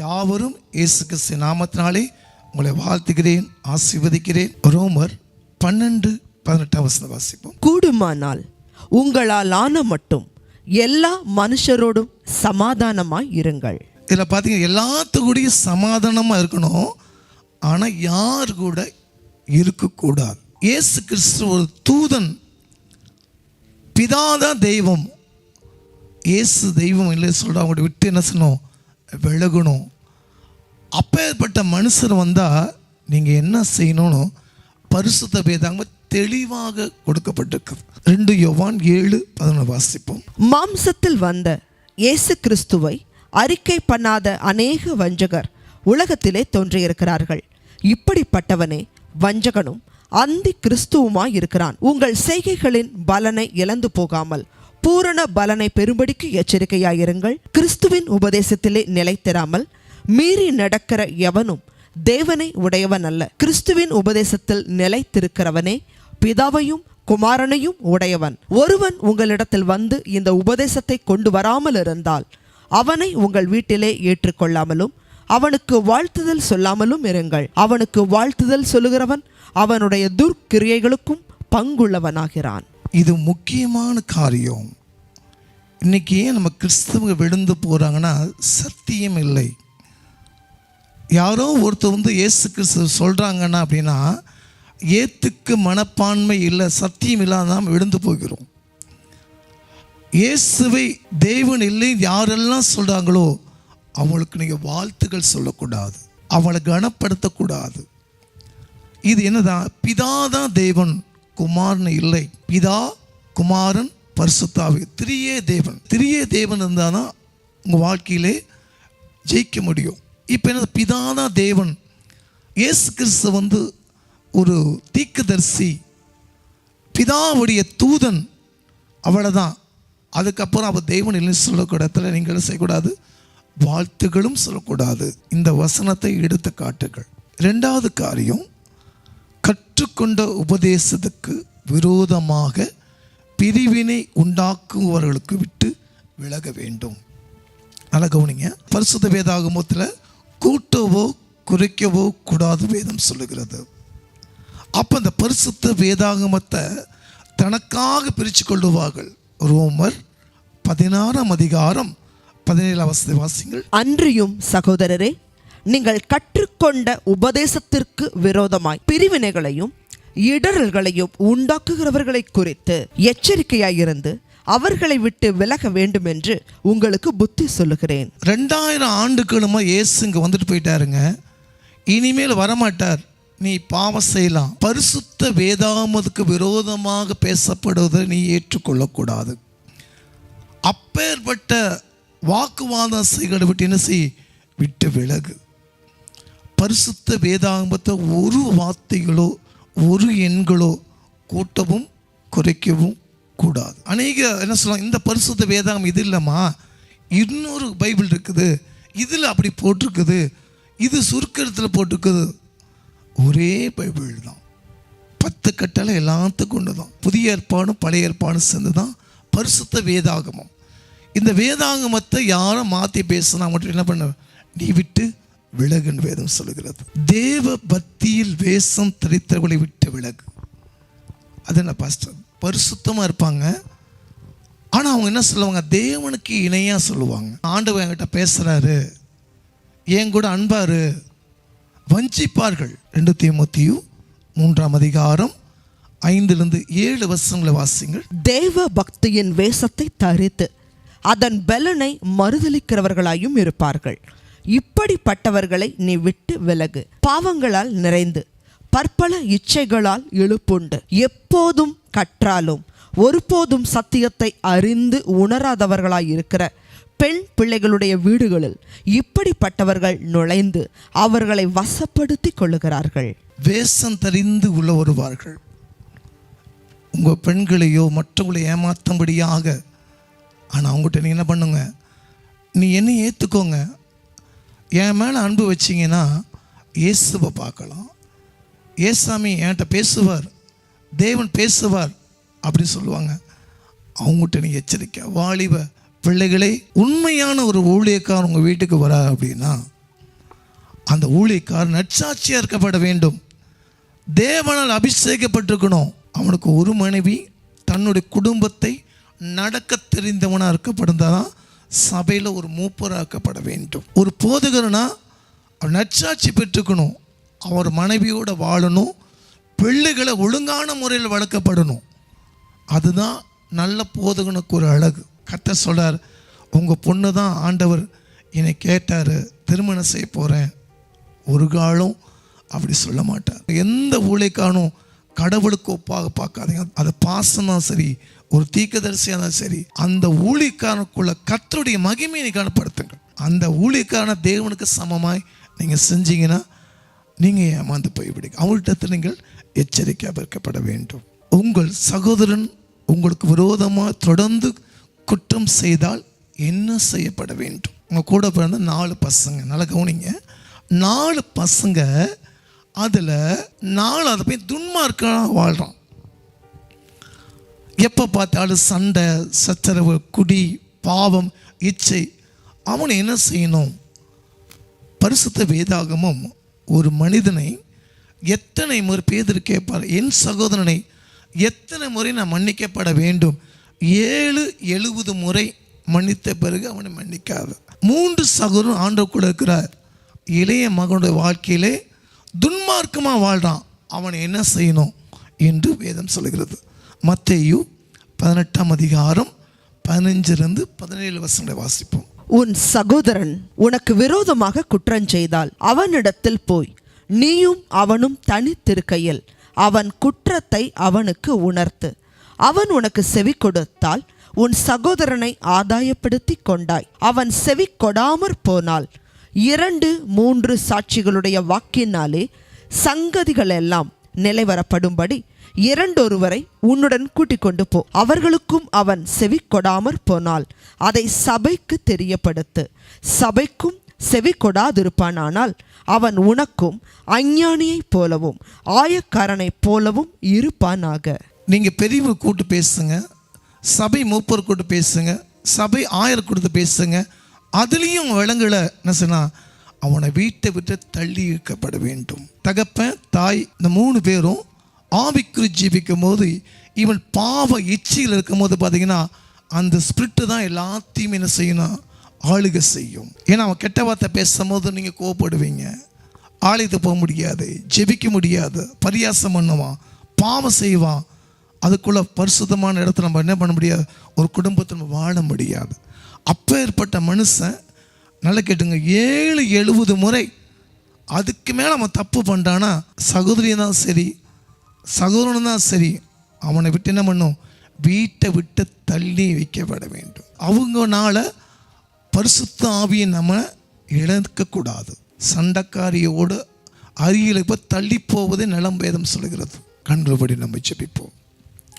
யாவரும் இயேசு கிறிஸ்து நாமத்தினாலே உங்களை வாழ்த்துகிறேன் ஆசீர்வதிக்கிறேன். ரோமர் பன்னெண்டு பதினெட்டாம் வசனம் வாசிப்போம். கூடுமானால் உங்களால் ஆன மட்டும் எல்லா மனுஷரோடும் சமாதானமாய் இருங்கள். இதில் பார்த்தீங்க எல்லாத்துக்கூடயும் சமாதானமாக இருக்கணும். ஆனால் யார் கூட இருக்கக்கூடாது. இயேசு கிறிஸ்து ஒரு தூதன் பிதாதான் தெய்வம். இயேசு தெய்வம் இல்லை சொல்கிற அவங்கள விட்டு என்ன செய்யணும்? விலகணும். அப்பேற்பட்ட மனுஷர் வந்தால் நீங்கள் என்ன செய்யணும்னு பரிசுத்த வேதாங்க தெளிவாக கொடுக்கப்பட்டிருக்குது ரெண்டு யோவான் ஏழு பதினொன்று வாசிப்போம். மாம்சத்தில் வந்த இயேசு கிறிஸ்துவை அறிக்கை பண்ணாத அநேக வஞ்சகர் உலகத்திலே தோன்றியிருக்கிறார்கள். இப்படிப்பட்டவனே வஞ்சகனும் அந்தி கிறிஸ்துவுமாய் இருக்கிறான். உங்கள் செய்கைகளின் பலனை இழந்து போகாமல் பூரண பலனை பெறும்படிக்கு எச்சரிக்கையாயிருங்கள். கிறிஸ்துவின் உபதேசத்திலே நிலைத்திராமல் மீறி நடக்கிற எவனும் தேவனை உடையவன் அல்ல கிறிஸ்துவின் உபதேசத்தில் நிலைத்திருக்கிறவனே பிதாவையும் குமாரனையும் உடையவன். ஒருவன் உங்களிடத்தில் வந்து இந்த உபதேசத்தை கொண்டு வராமல் இருந்தால் அவனை உங்கள் வீட்டிலே ஏற்றுக்கொள்ளாமலும் அவனுக்கு வாழ்த்துதல் சொல்லாமலும் இருங்கள். அவனுக்கு வாழ்த்துதல் சொல்லுகிறவன் அவனுடைய துர்க்கிரியைகளுக்கும் பங்குள்ளவனாகிறான். இது முக்கியமான காரியம். இன்றைக்கி ஏன் நம்ம கிறிஸ்தவங்க விழுந்து போகிறாங்கன்னா சத்தியம் இல்லை. யாரோ ஒருத்தர் வந்து இயேசு கிறிஸ்து சொல்கிறாங்கன்னா அப்படின்னா ஏத்துக்கு மனப்பான்மை இல்லை சத்தியம் இல்லாத நாம் விழுந்து போகிறோம். இயேசுவை தேவன் இல்லை யாரெல்லாம் சொல்கிறாங்களோ அவங்களுக்கு நீங்கள் வாழ்த்துக்கள் சொல்லக்கூடாது. அவளை கனப்படுத்தக்கூடாது. இது என்னதான்? பிதா தான் தேவன். குமாரன் இல்லை. பிதா குமாரன் பரிசுத்தாவி. திரியே தேவன். திரியே தேவன் இருந்தால் தான் உங்கள் வாழ்க்கையிலே ஜெயிக்க முடியும். இப்போ என்ன? பிதானா தேவன். இயேசு கிறிஸ்து வந்து ஒரு தீக்குதர்சி பிதாவுடைய தூதன் அவ்வளோதான் அதுக்கப்புறம் அவர் தேவன் இல்லைன்னு சொல்லக்கூட இடத்துல நீங்கள் செய்யக்கூடாது? வாழ்த்துகளும் சொல்லக்கூடாது. இந்த வசனத்தை எடுத்து காட்டுகள் ரெண்டாவது காரியம் கற்றுக்கொண்ட உபதேசத்துக்கு விரோதமாக பிரிவினை உண்டாக்குபவர்களுக்கு விட்டு விலக வேண்டும். நல்லா கவனிங்க. பரிசுத்த வேதாகமத்தில் கூட்டவோ குறைக்கவோ கூடாது வேதம் சொல்லுகிறது. அப்போ அந்த பரிசுத்த வேதாகமத்தை தனக்காக பிரித்து கொள்ளுவார்கள். ரோமர் பதினாறாம் அதிகாரம் பதினேழாம் வசதி வாசிங்கள் அன்றியும் சகோதரரே நீங்கள் கற்றுக்கொண்ட உபதேசத்திற்கு விரோதமாய் பிரிவினைகளையும் இடரல்களையும் உண்டாக்குகிறவர்களை குறித்து எச்சரிக்கையாயிருந்து அவர்களை விட்டு விலக வேண்டும் என்று உங்களுக்கு புத்தி சொல்லுகிறேன். ரெண்டாயிரம் ஆண்டுகளுமா இயேசு இங்கே வந்துட்டு போயிட்டாருங்க. இனிமேல் வரமாட்டார். நீ பாவம் செய்யலாம். பரிசுத்த வேதாமதுக்கு விரோதமாக பேசப்படுவதை நீ ஏற்றுக்கொள்ளக்கூடாது. அப்பேற்பட்ட வாக்குவாதம் செய்களை விட்டு என்ன செய்? விட்டு விலகு. பரிசுத்த வேதாகமத்தை ஒரு வார்த்தைகளோ ஒரு எண்களோ கூட்டவும் குறைக்கவும் கூடாது. அநேக என்ன சொல்லலாம் இந்த பரிசுத்த வேதாகம் இது இல்லைம்மா. இன்னொரு பைபிள் இருக்குது. இதில் அப்படி போட்டிருக்குது. இது சுருக்கத்தில் போட்டிருக்குது. ஒரே பைபிள் தான். பத்து கட்டளை எல்லாத்துக்கும் ஒன்று தான் புதிய ஏற்பாடும் பழைய ஏற்பாடும் சேர்ந்து தான் பரிசுத்த வேதாகமம். இந்த வேதாகமத்தை யாரும் மாற்றி பேசினா மட்டும் என்ன பண்ண நீ விட்டு விலகுன்னு வேதம் சொல்லுகிறது. தேவ பக்தியில் வேஷம் தரித்தவர்களை விட்டு விலகு. அது என்ன பாஸ்டர் பரிசுத்தமாக இருப்பாங்க. ஆனால் அவங்க என்ன சொல்லுவாங்க? தேவனுக்கு இணையாக சொல்லுவாங்க. ஆண்டவர் என்கிட்ட பேசுகிறாரு என் கூட அன்பாரு வஞ்சிப்பார்கள். ரெண்டு தீமோத்தியும் மூன்றாம் அதிகாரம் ஐந்திலிருந்து ஏழு வருஷங்களை வாசிங்கள் தேவ பக்தியின் வேஷத்தை தரித்து அதன் பலனை மறுதலிக்கிறவர்களாயும் இருப்பார்கள். இப்படிப்பட்டவர்களை நீ விட்டு விலகு. பாவங்களால் நிறைந்து பற்பல இச்சைகளால் எழுப்புண்டு. எப்போதும் கற்றாலும் ஒருபோதும் சத்தியத்தை அறிந்து உணராதவர்களாய் இருக்கிற பெண் பிள்ளைகளுடைய வீடுகளில் இப்படிப்பட்டவர்கள் நுழைந்து அவர்களை வசப்படுத்தி கொள்ளுகிறார்கள். வேஷம் தெரிந்து உள்ள வருவார்கள் உங்கள் பெண்களையோ மற்றவங்களை ஏமாற்றும்படியாக ஆனால் அவங்ககிட்ட நீ என்ன பண்ணுங்க? நீ என்ன ஏற்றுக்கோங்க என் மேலே அன்பு வச்சிங்கன்னா இயேசுவை பார்க்கலாம். ஏசாமி என்கிட்ட பேசுவார். தேவன் பேசுவார் அப்படின்னு சொல்லுவாங்க. அவங்ககிட்ட நீ எச்சரிக்கை. வாலிப பிள்ளைகளே உண்மையான ஒரு ஊழியக்காரன் உங்கள் வீட்டுக்கு வரா அப்படின்னா அந்த ஊழியக்காரன் நற்சாட்சியாக இருக்கப்பட வேண்டும். தேவனால் அபிஷேகப்பட்டிருக்கணும். அவனுக்கு ஒரு மனைவி தன்னுடைய குடும்பத்தை நடக்க தெரிந்தவனாக இருக்கப்படுந்தாதான் சபையில் ஒரு மூப்பராக்கப்பட வேண்டும். ஒரு போதகர்னா அவர் நச்சாட்சி பெற்றுக்கணும். அவர் மனைவியோடு வாழணும். பிள்ளைகளை ஒழுங்கான முறையில் வளர்க்கப்படணும். அதுதான் நல்ல போதகனுக்கு ஒரு அழகு. கத்த சொல்கிறார் உங்கள் பொண்ணு தான் ஆண்டவர் என்னை கேட்டார் திருமணம் செய்ய போகிறேன் ஒரு காலம் அப்படி சொல்ல மாட்டார். எந்த ஊழைக்கானும் கடவுளுக்கு ஒப்பாக பார்க்காதீங்க. அது பாசம்தான் சரி ஒரு தீக்கதரிசியாக இருந்தாலும் சரி அந்த ஊழிக்காரனுக்குள்ள கத்தருடைய மகிமையை நீ கனப்படுத்துங்க அந்த ஊழியக்காரன தேவனுக்கு சமமாய் நீங்கள் செஞ்சீங்கன்னா நீங்கள் ஏமாந்து போய்விடுங்க. அவங்கள்ட்ட நீங்கள் எச்சரிக்கையாக இருக்கப்பட வேண்டும். உங்கள் சகோதரன் உங்களுக்கு விரோதமாக தொடர்ந்து குற்றம் செய்தால் என்ன செய்யப்பட வேண்டும்? உங்கள் கூட பிறந்த நாலு பசங்க நல்லா கவனிங்க. நாலு பசங்க அதில் நாலு அதை போய் துன்மார்க்காக வாழ்கிறான் எப்போ பார்த்தாலும் சண்டை சச்சரவு குடி பாவம் இச்சை அவனை என்ன செய்யணும்? பரிசுத்த வேதாகமும் ஒரு மனிதனை எத்தனை முறை பேதர் கேட்பார்? என் சகோதரனை எத்தனை முறை நான் மன்னிக்கப்பட வேண்டும்? ஏழு எழுபது முறை மன்னித்த பிறகு அவனை மன்னிக்காது. மூன்று சகோதரன் ஆண்டுக்குள்ள இருக்கிறார். இளைய மகனுடைய வாழ்க்கையிலே துன்மார்க்கமாக வாழ்கிறான் அவனை என்ன செய்யணும்? என்று வேதம் சொல்கிறது. மத்தேயு பதினெட்டாம் அதிகாரம் பதினஞ்சிலிருந்து பதினேழு வசங்களை வாசிப்போம். உன் சகோதரன் உனக்கு விரோதமாக குற்றஞ்செய்தால் அவனிடத்தில் போய் நீயும் அவனும் தனித்திருக்கையில் அவன் குற்றத்தை அவனுக்கு உணர்த்து. அவன் உனக்கு செவி கொடுத்தால் உன் சகோதரனை ஆதாயப்படுத்தி கொண்டாய். அவன் செவி கொடாமற் போனால் இரண்டு மூன்று சாட்சிகளுடைய வாக்கினாலே சங்கதிகள் எல்லாம் நிலைவரப்படும்படி இரண்டொருவரை உன்னுடன் கூட்டிக் கொண்டு போ. அவர்களுக்கும் அவன் செவி கொடாமற் போனால் அதை சபைக்கு தெரியப்படுத்து. சபைக்கும் செவி கொடாதிருப்பானானால் அவன் உனக்கும் அஞ்ஞானியைப் போலவும் ஆயக்காரனைப் போலவும் இருப்பானாக. நீங்கள் பெரியவங்க கூட்டு பேசுங்க. சபை மூப்பர் கூட்டு பேசுங்க. சபை ஆயர் கொடுத்து பேசுங்க. அதுலேயும் விலங்குல என்ன சொன்னால் அவனை வீட்டை விட்டு தள்ளி இழுக்கப்பட வேண்டும். தகப்பன் தாய் இந்த மூணு பேரும் ஆவிக்குறி ஜீவிக்கும் போது இவன் பாவ இச்சையில் இருக்கும் போது பார்த்தீங்கன்னா அந்த ஸ்பிரிட்டு தான் எல்லாத்தையும் என்ன செய்யணும் ஆளுக செய்யும். ஏன்னா அவன் கெட்ட வார்த்தை பேசும்போது நீங்கள் கோவப்படுவீங்க. ஆலயத்துக்கு போக முடியாது ஜெபிக்க முடியாது பரியாசம் பண்ணுவான் பாவம் செய்வான். அதுக்குள்ள பரிசுத்தமான இடத்துல நம்ம என்ன பண்ண முடியாது? ஒரு குடும்பத்தை நம்ம வாழ முடியாது. அப்போ ஏற்பட்ட மனுஷன் நல்லா கேட்டுங்க ஏழு எழுபது முறை அதுக்கு மேலே அவன் தப்பு பண்ணிட்டான்னா சகோதரியும் தான் சரி சகோதரனும் தான் சரி. அவனை விட்டு என்ன பண்ணும்? வீட்டை விட்டு தள்ளி வைக்கப்பட வேண்டும். அவங்கனால பரிசுத்த ஆவியை நம்ம இழக்கக்கூடாது. சண்டைக்காரியோடு அருகில் இப்போ தள்ளி போவதே நலம் வேதம் சொல்கிறது. கண்களபடி நம்ம ஜெபிப்போம்.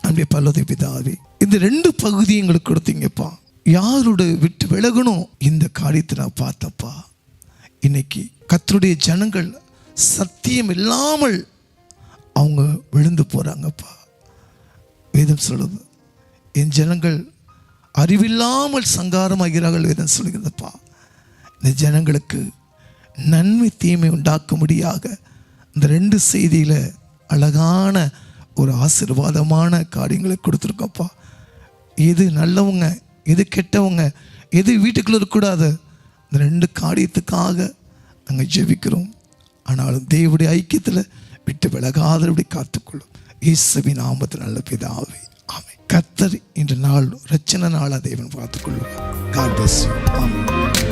அன்பே பல்லதை பிதாவி இந்த ரெண்டு பகுதி எங்களுக்கு கொடுத்தீங்கப்பா. யாரோட விட்டு விலகணும்? இந்த காரியத்தை நான் பார்த்தப்பா. இன்னைக்கு கத்தருடைய ஜனங்கள் சத்தியம் இல்லாமல் அவங்க விழுந்து போகிறாங்கப்பா வேதம் சொல்லுது. என் ஜனங்கள் அறிவில்லாமல் சங்காரமாகிறார்கள் வேதம் சொல்லுகிறதுப்பா இந்த ஜனங்களுக்கு நன்மை தீமை உண்டாக்கும்படியாக இந்த ரெண்டு செய்தியில் அழகான ஒரு ஆசீர்வாதமான காரியங்களை கொடுத்துருக்கோப்பா எது நல்லவங்க எது கெட்டவங்க எது வீட்டுக்குள்ளே இருக்கக்கூடாது இந்த ரெண்டு காரியத்துக்காக நாங்கள் ஜெபிக்கிறோம். ஆனாலும் தேவடைய ஐக்கியத்தில் விட்டு விலகாதபடி காத்துக்கொள்ளும். இயேசுவின் நாமத்தில் நல்ல பிதாவே. ஆமை கத்தர் இன்று நாள் ரச்சனை நாளாக தேவன் பார்த்துக்கொள்ளுவார் காட் பிளஸ் யூ